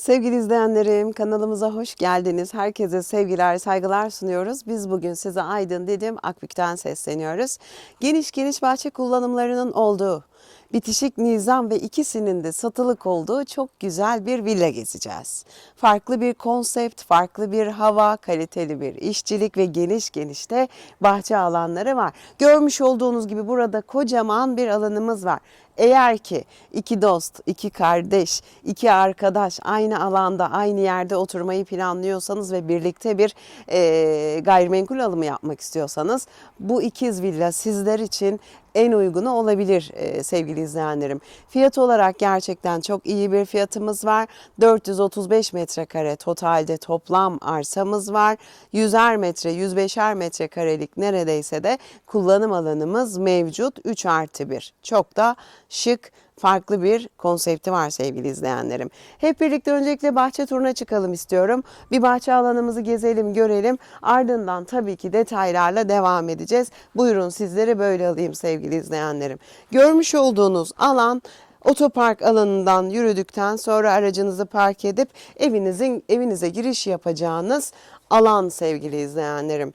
Sevgili izleyenlerim kanalımıza hoş geldiniz. Herkese sevgiler, saygılar sunuyoruz. Biz bugün size Aydın dedim Akbük'ten sesleniyoruz. Geniş geniş bahçe kullanımlarının olduğu, bitişik nizam ve ikisinin de satılık olduğu çok güzel bir villa gezeceğiz. Farklı bir konsept, farklı bir hava, kaliteli bir işçilik ve geniş geniş de bahçe alanları var. Görmüş olduğunuz gibi burada kocaman bir alanımız var. Eğer ki iki dost, iki kardeş, iki arkadaş aynı alanda, aynı yerde oturmayı planlıyorsanız ve birlikte bir e, gayrimenkul alımı yapmak istiyorsanız bu ikiz villa sizler için en uygunu olabilir e, sevgili izleyenlerim. Fiyat olarak gerçekten çok iyi bir fiyatımız var. 435 metrekare totalde toplam arsamız var. 100'er metre, 105'er metrekarelik neredeyse de kullanım alanımız mevcut. 3 artı 1. Çok da şık, farklı bir konsepti var sevgili izleyenlerim. Hep birlikte öncelikle bahçe turuna çıkalım istiyorum. Bir bahçe alanımızı gezelim, görelim. Ardından tabii ki detaylarla devam edeceğiz. Buyurun sizleri böyle alayım sevgili izleyenlerim. Görmüş olduğunuz alan Otopark alanından yürüdükten sonra aracınızı park edip evinizin evinize giriş yapacağınız alan sevgili izleyenlerim.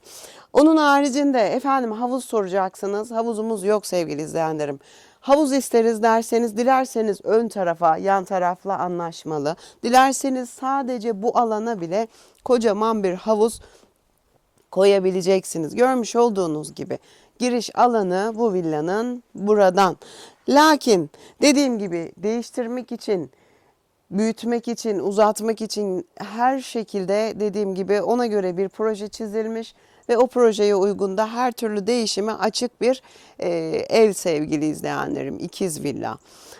Onun haricinde efendim havuz soracaksınız. Havuzumuz yok sevgili izleyenlerim. Havuz isteriz derseniz dilerseniz ön tarafa yan tarafla anlaşmalı. Dilerseniz sadece bu alana bile kocaman bir havuz koyabileceksiniz. Görmüş olduğunuz gibi giriş alanı bu villanın buradan. Lakin dediğim gibi değiştirmek için büyütmek için, uzatmak için her şekilde dediğim gibi ona göre bir proje çizilmiş ve o projeye uygun da her türlü değişime açık bir e, ev sevgili izleyenlerim. ikiz villa.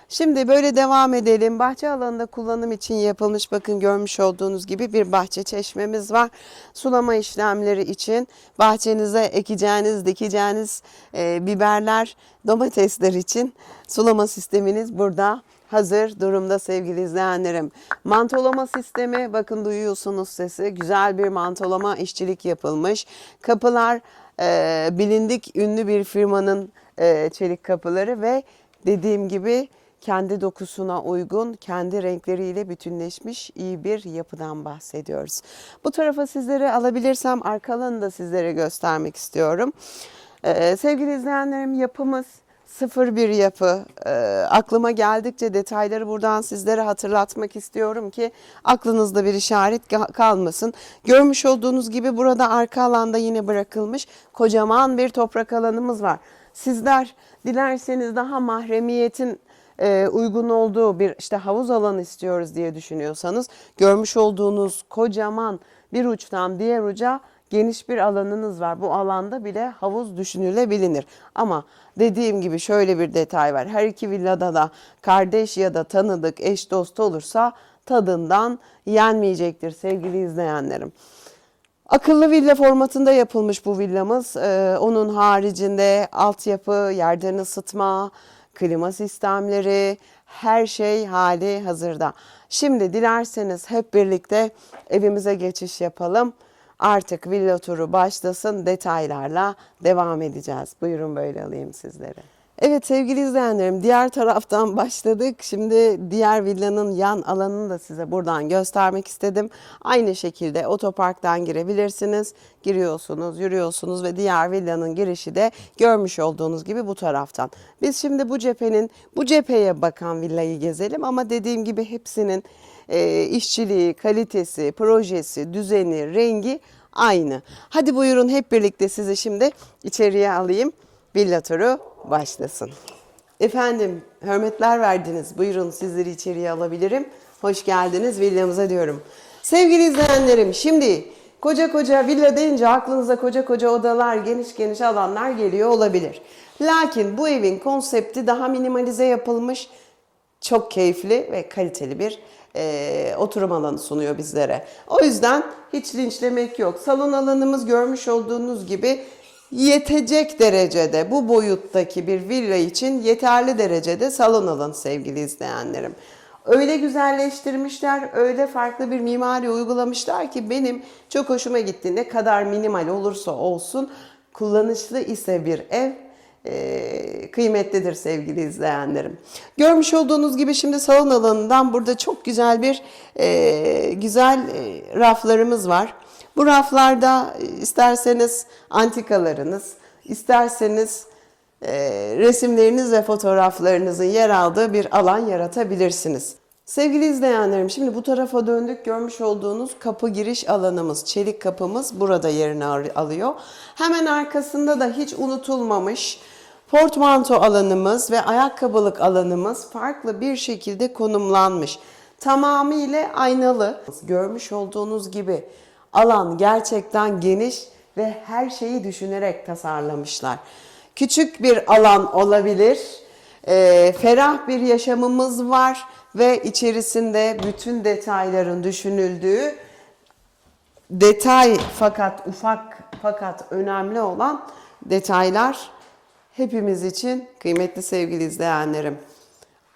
Şimdi böyle devam edelim. Bahçe alanında kullanım için yapılmış bakın görmüş olduğunuz gibi bir bahçe çeşmemiz var. Sulama işlemleri için bahçenize ekeceğiniz, dikeceğiniz e, biberler, domatesler için sulama sisteminiz burada hazır durumda sevgili izleyenlerim. Mantolama sistemi bakın duyuyorsunuz sesi. Güzel bir mantolama işçilik yapılmış. Kapılar e, bilindik ünlü bir firmanın e, çelik kapıları ve dediğim gibi kendi dokusuna uygun, kendi renkleriyle bütünleşmiş iyi bir yapıdan bahsediyoruz. Bu tarafa sizlere alabilirsem arka alanı da sizlere göstermek istiyorum. Ee, sevgili izleyenlerim yapımız sıfır bir yapı. Ee, aklıma geldikçe detayları buradan sizlere hatırlatmak istiyorum ki aklınızda bir işaret ka- kalmasın. Görmüş olduğunuz gibi burada arka alanda yine bırakılmış kocaman bir toprak alanımız var. Sizler dilerseniz daha mahremiyetin e, uygun olduğu bir işte havuz alanı istiyoruz diye düşünüyorsanız görmüş olduğunuz kocaman bir uçtan diğer uca geniş bir alanınız var. Bu alanda bile havuz düşünülebilir. Ama dediğim gibi şöyle bir detay var. Her iki villada da kardeş ya da tanıdık eş dost olursa tadından yenmeyecektir sevgili izleyenlerim. Akıllı villa formatında yapılmış bu villamız. Ee, onun haricinde altyapı, yerden ısıtma, klima sistemleri, her şey hali hazırda. Şimdi dilerseniz hep birlikte evimize geçiş yapalım. Artık villa turu başlasın. Detaylarla devam edeceğiz. Buyurun böyle alayım sizleri. Evet sevgili izleyenlerim diğer taraftan başladık. Şimdi diğer villanın yan alanını da size buradan göstermek istedim. Aynı şekilde otoparktan girebilirsiniz. Giriyorsunuz, yürüyorsunuz ve diğer villanın girişi de görmüş olduğunuz gibi bu taraftan. Biz şimdi bu cephenin bu cepheye bakan villayı gezelim ama dediğim gibi hepsinin e, işçiliği, kalitesi, projesi, düzeni, rengi aynı. Hadi buyurun hep birlikte sizi şimdi içeriye alayım. Villa turu başlasın. Efendim, hürmetler verdiniz. Buyurun sizleri içeriye alabilirim. Hoş geldiniz villamıza diyorum. Sevgili izleyenlerim, şimdi koca koca villa deyince aklınıza koca koca odalar, geniş geniş alanlar geliyor olabilir. Lakin bu evin konsepti daha minimalize yapılmış, çok keyifli ve kaliteli bir e, oturum alanı sunuyor bizlere. O yüzden hiç linçlemek yok. Salon alanımız görmüş olduğunuz gibi yetecek derecede bu boyuttaki bir villa için yeterli derecede salon alanı sevgili izleyenlerim. Öyle güzelleştirmişler, öyle farklı bir mimari uygulamışlar ki benim çok hoşuma gitti. Ne kadar minimal olursa olsun kullanışlı ise bir ev e, kıymetlidir sevgili izleyenlerim. Görmüş olduğunuz gibi şimdi salon alanından burada çok güzel bir e, güzel e, raflarımız var. Bu raflarda isterseniz antikalarınız, isterseniz e, resimleriniz ve fotoğraflarınızın yer aldığı bir alan yaratabilirsiniz. Sevgili izleyenlerim şimdi bu tarafa döndük görmüş olduğunuz kapı giriş alanımız çelik kapımız burada yerini alıyor. Hemen arkasında da hiç unutulmamış portmanto alanımız ve ayakkabılık alanımız farklı bir şekilde konumlanmış. Tamamıyla aynalı. Görmüş olduğunuz gibi alan gerçekten geniş ve her şeyi düşünerek tasarlamışlar. Küçük bir alan olabilir. Ee, ferah bir yaşamımız var ve içerisinde bütün detayların düşünüldüğü detay fakat ufak fakat önemli olan detaylar hepimiz için kıymetli sevgili izleyenlerim.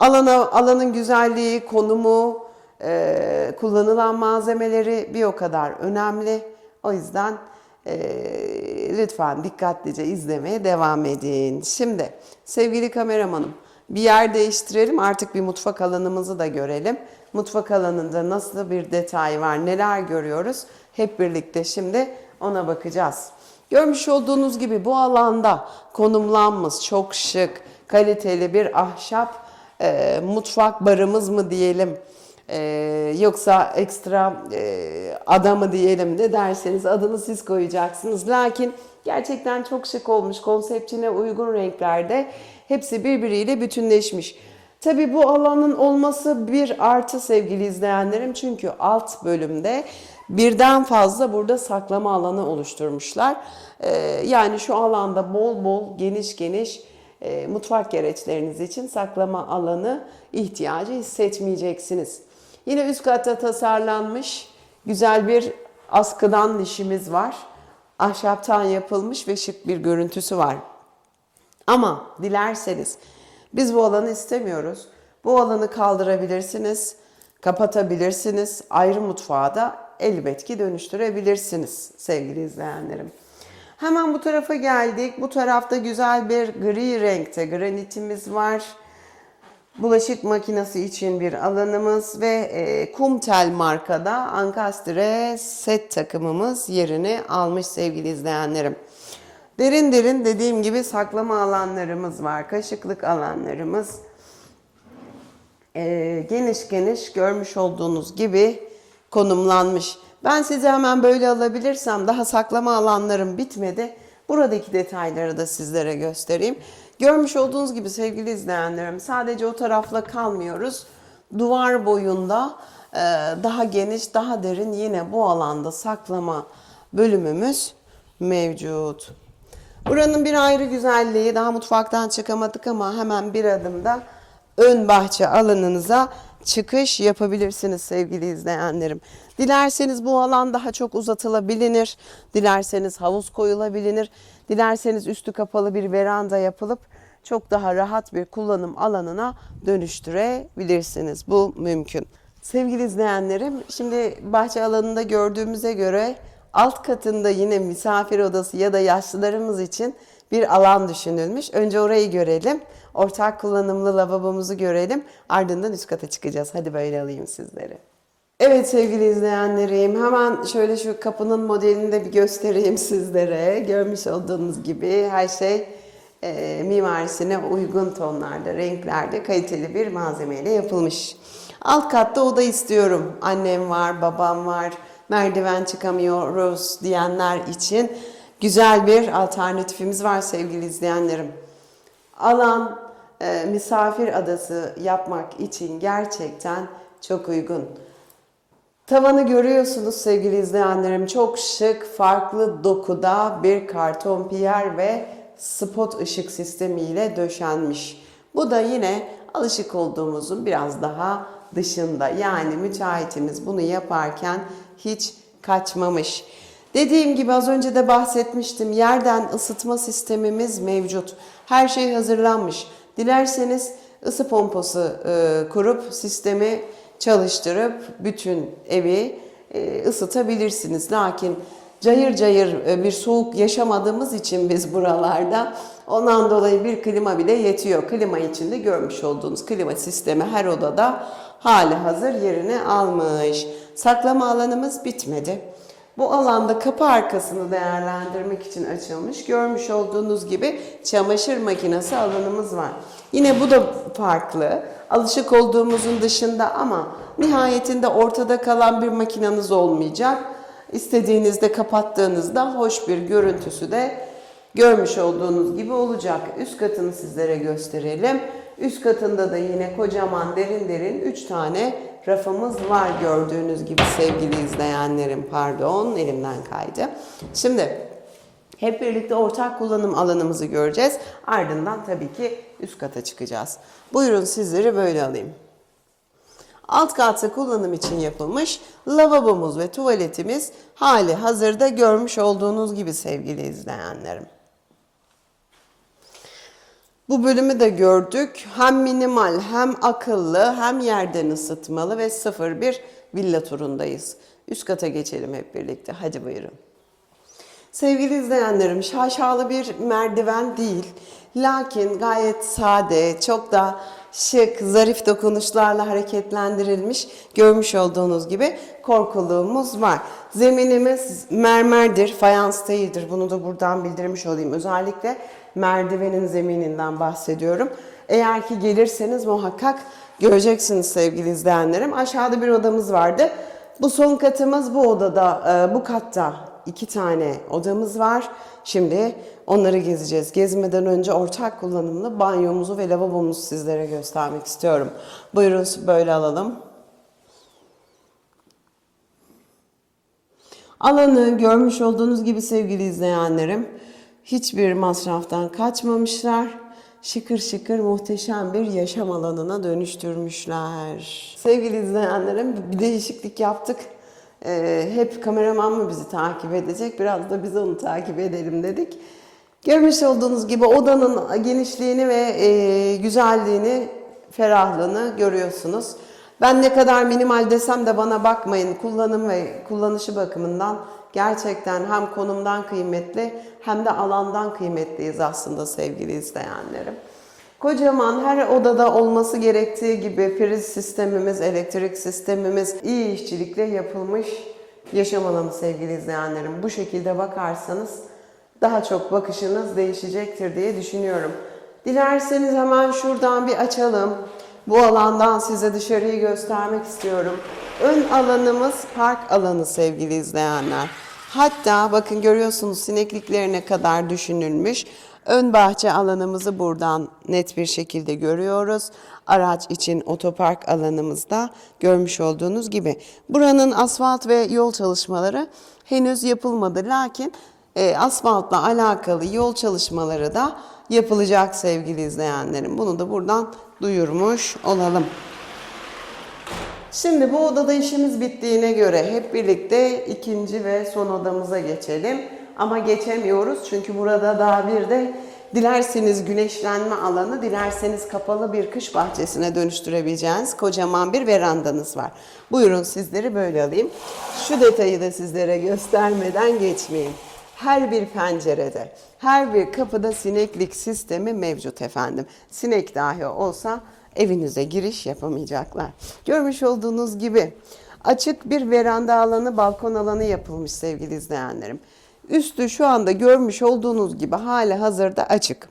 Alana, alanın güzelliği, konumu, e, kullanılan malzemeleri bir o kadar önemli. O yüzden e, lütfen dikkatlice izlemeye devam edin. Şimdi sevgili kameramanım bir yer değiştirelim artık bir mutfak alanımızı da görelim. Mutfak alanında nasıl bir detay var, neler görüyoruz hep birlikte şimdi ona bakacağız. Görmüş olduğunuz gibi bu alanda konumlanmış çok şık, kaliteli bir ahşap e, mutfak barımız mı diyelim e, yoksa ekstra e, ada diyelim ne derseniz adını siz koyacaksınız. Lakin gerçekten çok şık olmuş konseptine uygun renklerde hepsi birbiriyle bütünleşmiş. Tabi bu alanın olması bir artı sevgili izleyenlerim çünkü alt bölümde birden fazla burada saklama alanı oluşturmuşlar. Ee, yani şu alanda bol bol geniş geniş e, mutfak gereçleriniz için saklama alanı ihtiyacı hissetmeyeceksiniz. Yine üst katta tasarlanmış güzel bir askıdan dişimiz var. Ahşaptan yapılmış ve şık bir görüntüsü var. Ama dilerseniz biz bu alanı istemiyoruz. Bu alanı kaldırabilirsiniz, kapatabilirsiniz. Ayrı mutfağa da elbet ki dönüştürebilirsiniz sevgili izleyenlerim. Hemen bu tarafa geldik. Bu tarafta güzel bir gri renkte granitimiz var. Bulaşık makinesi için bir alanımız ve e, Kumtel markada Ankastre set takımımız yerini almış sevgili izleyenlerim. Derin derin dediğim gibi saklama alanlarımız var. Kaşıklık alanlarımız. Ee, geniş geniş görmüş olduğunuz gibi konumlanmış. Ben size hemen böyle alabilirsem daha saklama alanlarım bitmedi. Buradaki detayları da sizlere göstereyim. Görmüş olduğunuz gibi sevgili izleyenlerim sadece o tarafla kalmıyoruz. Duvar boyunda e, daha geniş, daha derin yine bu alanda saklama bölümümüz mevcut. Buranın bir ayrı güzelliği, daha mutfaktan çıkamadık ama hemen bir adımda ön bahçe alanınıza çıkış yapabilirsiniz sevgili izleyenlerim. Dilerseniz bu alan daha çok uzatılabilir, dilerseniz havuz koyulabilir, dilerseniz üstü kapalı bir veranda yapılıp çok daha rahat bir kullanım alanına dönüştürebilirsiniz. Bu mümkün. Sevgili izleyenlerim, şimdi bahçe alanında gördüğümüze göre alt katında yine misafir odası ya da yaşlılarımız için bir alan düşünülmüş. Önce orayı görelim. Ortak kullanımlı lavabomuzu görelim. Ardından üst kata çıkacağız. Hadi böyle alayım sizleri. Evet sevgili izleyenlerim hemen şöyle şu kapının modelini de bir göstereyim sizlere. Görmüş olduğunuz gibi her şey e, mimarisine uygun tonlarda, renklerde kaliteli bir malzemeyle yapılmış. Alt katta oda istiyorum. Annem var, babam var, merdiven çıkamıyoruz diyenler için güzel bir alternatifimiz var sevgili izleyenlerim. Alan e, misafir adası yapmak için gerçekten çok uygun. Tavanı görüyorsunuz sevgili izleyenlerim. Çok şık, farklı dokuda bir karton piyer ve spot ışık sistemiyle döşenmiş. Bu da yine alışık olduğumuzun biraz daha dışında. Yani müteahhitimiz bunu yaparken hiç kaçmamış. Dediğim gibi az önce de bahsetmiştim. Yerden ısıtma sistemimiz mevcut. Her şey hazırlanmış. Dilerseniz ısı pompası e, kurup sistemi çalıştırıp bütün evi e, ısıtabilirsiniz. Lakin cayır cayır e, bir soğuk yaşamadığımız için biz buralarda Ondan dolayı bir klima bile yetiyor. Klima içinde görmüş olduğunuz klima sistemi her odada hali hazır yerini almış. Saklama alanımız bitmedi. Bu alanda kapı arkasını değerlendirmek için açılmış. Görmüş olduğunuz gibi çamaşır makinesi alanımız var. Yine bu da farklı. Alışık olduğumuzun dışında ama nihayetinde ortada kalan bir makineniz olmayacak. İstediğinizde kapattığınızda hoş bir görüntüsü de görmüş olduğunuz gibi olacak. Üst katını sizlere gösterelim. Üst katında da yine kocaman derin derin 3 tane rafımız var gördüğünüz gibi sevgili izleyenlerim. Pardon elimden kaydı. Şimdi hep birlikte ortak kullanım alanımızı göreceğiz. Ardından tabii ki üst kata çıkacağız. Buyurun sizleri böyle alayım. Alt katta kullanım için yapılmış lavabomuz ve tuvaletimiz hali hazırda görmüş olduğunuz gibi sevgili izleyenlerim. Bu bölümü de gördük. Hem minimal hem akıllı hem yerden ısıtmalı ve sıfır bir villa turundayız. Üst kata geçelim hep birlikte. Hadi buyurun. Sevgili izleyenlerim şaşalı bir merdiven değil. Lakin gayet sade, çok da şık, zarif dokunuşlarla hareketlendirilmiş görmüş olduğunuz gibi korkuluğumuz var. Zeminimiz mermerdir, fayans değildir. Bunu da buradan bildirmiş olayım. Özellikle merdivenin zemininden bahsediyorum. Eğer ki gelirseniz muhakkak göreceksiniz sevgili izleyenlerim. Aşağıda bir odamız vardı. Bu son katımız bu odada, e, bu katta iki tane odamız var. Şimdi onları gezeceğiz. Gezmeden önce ortak kullanımlı banyomuzu ve lavabomuzu sizlere göstermek istiyorum. Buyurun böyle alalım. Alanı görmüş olduğunuz gibi sevgili izleyenlerim hiçbir masraftan kaçmamışlar. Şıkır şıkır muhteşem bir yaşam alanına dönüştürmüşler. Sevgili izleyenlerim bir değişiklik yaptık. Ee, hep kameraman mı bizi takip edecek? Biraz da biz onu takip edelim dedik. Görmüş olduğunuz gibi odanın genişliğini ve e, güzelliğini, ferahlığını görüyorsunuz. Ben ne kadar minimal desem de bana bakmayın. Kullanım ve kullanışı bakımından gerçekten hem konumdan kıymetli hem de alandan kıymetliyiz aslında sevgili izleyenlerim. Kocaman her odada olması gerektiği gibi priz sistemimiz, elektrik sistemimiz iyi işçilikle yapılmış yaşam alanı sevgili izleyenlerim. Bu şekilde bakarsanız daha çok bakışınız değişecektir diye düşünüyorum. Dilerseniz hemen şuradan bir açalım. Bu alandan size dışarıyı göstermek istiyorum. Ön alanımız park alanı sevgili izleyenler. Hatta bakın görüyorsunuz sinekliklerine kadar düşünülmüş. Ön bahçe alanımızı buradan net bir şekilde görüyoruz. Araç için otopark alanımızda görmüş olduğunuz gibi. Buranın asfalt ve yol çalışmaları henüz yapılmadı. Lakin e, asfaltla alakalı yol çalışmaları da yapılacak sevgili izleyenlerim. Bunu da buradan duyurmuş olalım. Şimdi bu odada işimiz bittiğine göre hep birlikte ikinci ve son odamıza geçelim. Ama geçemiyoruz çünkü burada daha bir de dilerseniz güneşlenme alanı, dilerseniz kapalı bir kış bahçesine dönüştürebileceğiniz kocaman bir verandanız var. Buyurun sizleri böyle alayım. Şu detayı da sizlere göstermeden geçmeyeyim. Her bir pencerede, her bir kapıda sineklik sistemi mevcut efendim. Sinek dahi olsa evinize giriş yapamayacaklar. Görmüş olduğunuz gibi açık bir veranda alanı, balkon alanı yapılmış sevgili izleyenlerim. Üstü şu anda görmüş olduğunuz gibi hala hazırda açık.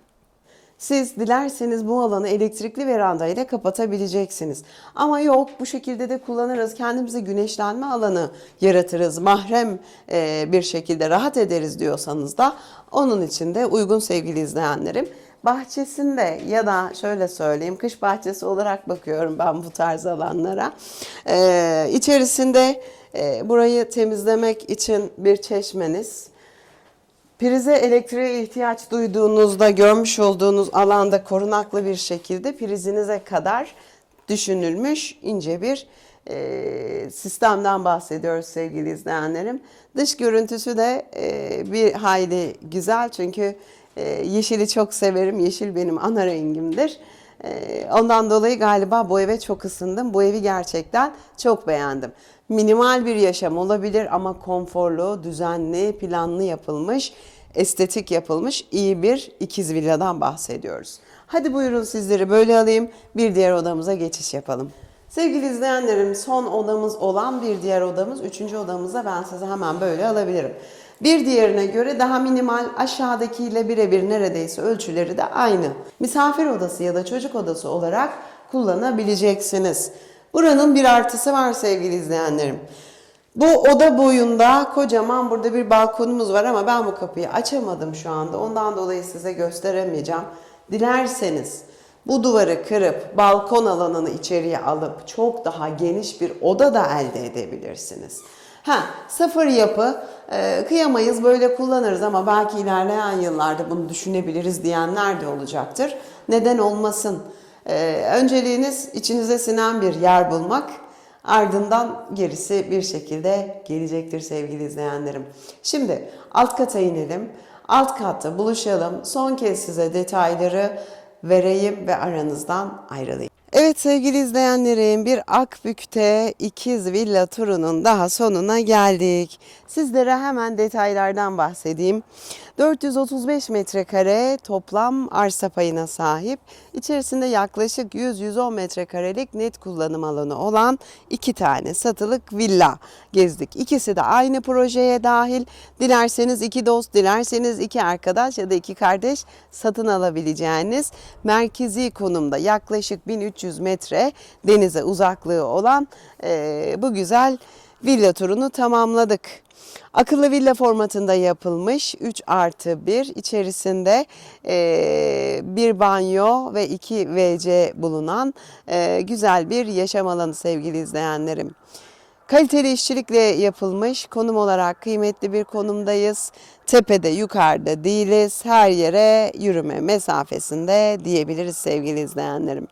Siz dilerseniz bu alanı elektrikli veranda ile kapatabileceksiniz. Ama yok bu şekilde de kullanırız. Kendimize güneşlenme alanı yaratırız. Mahrem e, bir şekilde rahat ederiz diyorsanız da onun için de uygun sevgili izleyenlerim. Bahçesinde ya da şöyle söyleyeyim kış bahçesi olarak bakıyorum ben bu tarz alanlara. Ee, içerisinde e, burayı temizlemek için bir çeşmeniz, Prize elektriğe ihtiyaç duyduğunuzda görmüş olduğunuz alanda korunaklı bir şekilde prizinize kadar düşünülmüş ince bir e, sistemden bahsediyoruz sevgili izleyenlerim. Dış görüntüsü de e, bir hayli güzel çünkü e, yeşili çok severim. Yeşil benim ana rengimdir. E, ondan dolayı galiba bu eve çok ısındım. Bu evi gerçekten çok beğendim. Minimal bir yaşam olabilir ama konforlu, düzenli, planlı yapılmış estetik yapılmış iyi bir ikiz villadan bahsediyoruz. Hadi buyurun sizleri böyle alayım. Bir diğer odamıza geçiş yapalım. Sevgili izleyenlerim son odamız olan bir diğer odamız. Üçüncü odamıza ben size hemen böyle alabilirim. Bir diğerine göre daha minimal aşağıdakiyle birebir neredeyse ölçüleri de aynı. Misafir odası ya da çocuk odası olarak kullanabileceksiniz. Buranın bir artısı var sevgili izleyenlerim. Bu oda boyunda kocaman burada bir balkonumuz var ama ben bu kapıyı açamadım şu anda. Ondan dolayı size gösteremeyeceğim. Dilerseniz bu duvarı kırıp balkon alanını içeriye alıp çok daha geniş bir oda da elde edebilirsiniz. Ha, sıfır yapı e, kıyamayız böyle kullanırız ama belki ilerleyen yıllarda bunu düşünebiliriz diyenler de olacaktır. Neden olmasın? E, önceliğiniz içinize sinen bir yer bulmak. Ardından gerisi bir şekilde gelecektir sevgili izleyenlerim. Şimdi alt kata inelim. Alt katta buluşalım. Son kez size detayları vereyim ve aranızdan ayrılayım. Evet sevgili izleyenlerim bir Akbük'te ikiz villa turunun daha sonuna geldik. Sizlere hemen detaylardan bahsedeyim. 435 metrekare toplam arsa payına sahip. İçerisinde yaklaşık 100-110 metrekarelik net kullanım alanı olan iki tane satılık villa gezdik. İkisi de aynı projeye dahil. Dilerseniz iki dost, dilerseniz iki arkadaş ya da iki kardeş satın alabileceğiniz merkezi konumda yaklaşık 1300 metre denize uzaklığı olan eee, bu güzel villa turunu tamamladık. Akıllı villa formatında yapılmış 3 artı 1 içerisinde eee, bir banyo ve 2 WC bulunan eee, güzel bir yaşam alanı sevgili izleyenlerim. Kaliteli işçilikle yapılmış konum olarak kıymetli bir konumdayız. Tepede yukarıda değiliz. Her yere yürüme mesafesinde diyebiliriz sevgili izleyenlerim.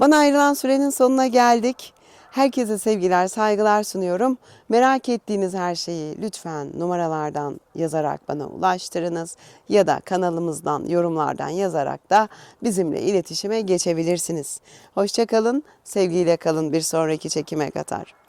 Bana ayrılan sürenin sonuna geldik. Herkese sevgiler, saygılar sunuyorum. Merak ettiğiniz her şeyi lütfen numaralardan yazarak bana ulaştırınız ya da kanalımızdan yorumlardan yazarak da bizimle iletişime geçebilirsiniz. Hoşçakalın, sevgiyle kalın bir sonraki çekime kadar.